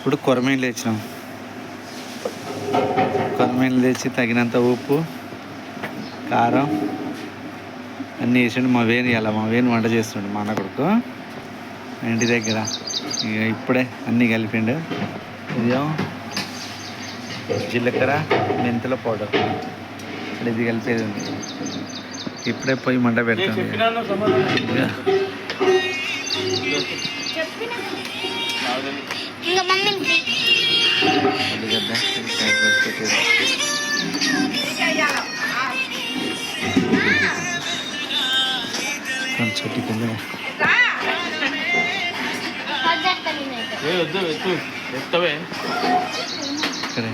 ఇప్పుడు కొరమీన్లు తెచ్చినాం కొరమీన్లు తెచ్చి తగినంత ఉప్పు కారం అన్నీ వేసిండు. మా వేణి ఇలా మా వేణి వంట చేస్తుండు మా అన్న కొడుకు. ఇంటి దగ్గర ఇక ఇప్పుడే అన్నీ కలిపిండు. ఇదేమో జీలకర్ర మెంతుల పౌడర్. ఇక్కడ ఇది కలిపేది ఉంది. ఇప్పుడే పోయి మంట పెడుతుంది ఇక ఇంకా మమ్మీకి కింద వద్దు ఎత్తు ఎత్తవే. ఇక్కడ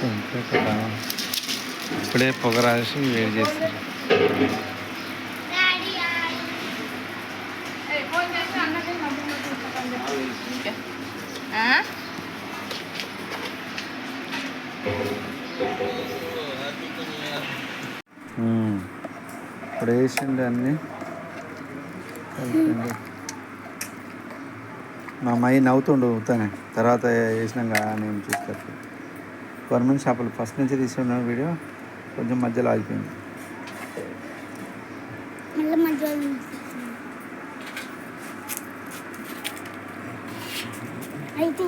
పద్ధతి ఇంకొక ఇప్పుడే పొగ రాసి వేడి చేస్తారు. ఇప్పుడు వేసిండు అన్నీ. మా అమ్మాయి నవ్వుతుండు ఊతానే తర్వాత వేసినాక నేను చూస్తాను గవర్నమెంట్ షాపులు. ఫస్ట్ నుంచి తీసుకున్న వీడియో కొంచెం మధ్యలో ఆగిపోయింది. మళ్ళీ మధ్యలో అయితే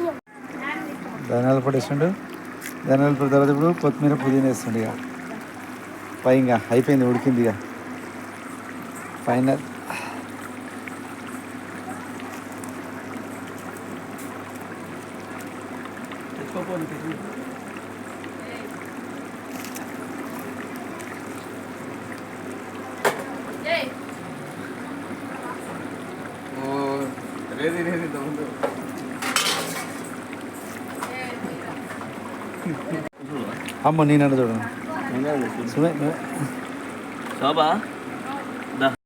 ధనియాల పొడి వేస్తుండు. ధనియాల పొడి తర్వాత ఇప్పుడు కొత్తిమీర పుదీనా వేస్తుండు ఇక. పై ఇంకా అయిపోయింది ఉడికింది ఇక. ఫైనల్ రేది రేది ముందు అమ్మ నేను చూడండి. శోభా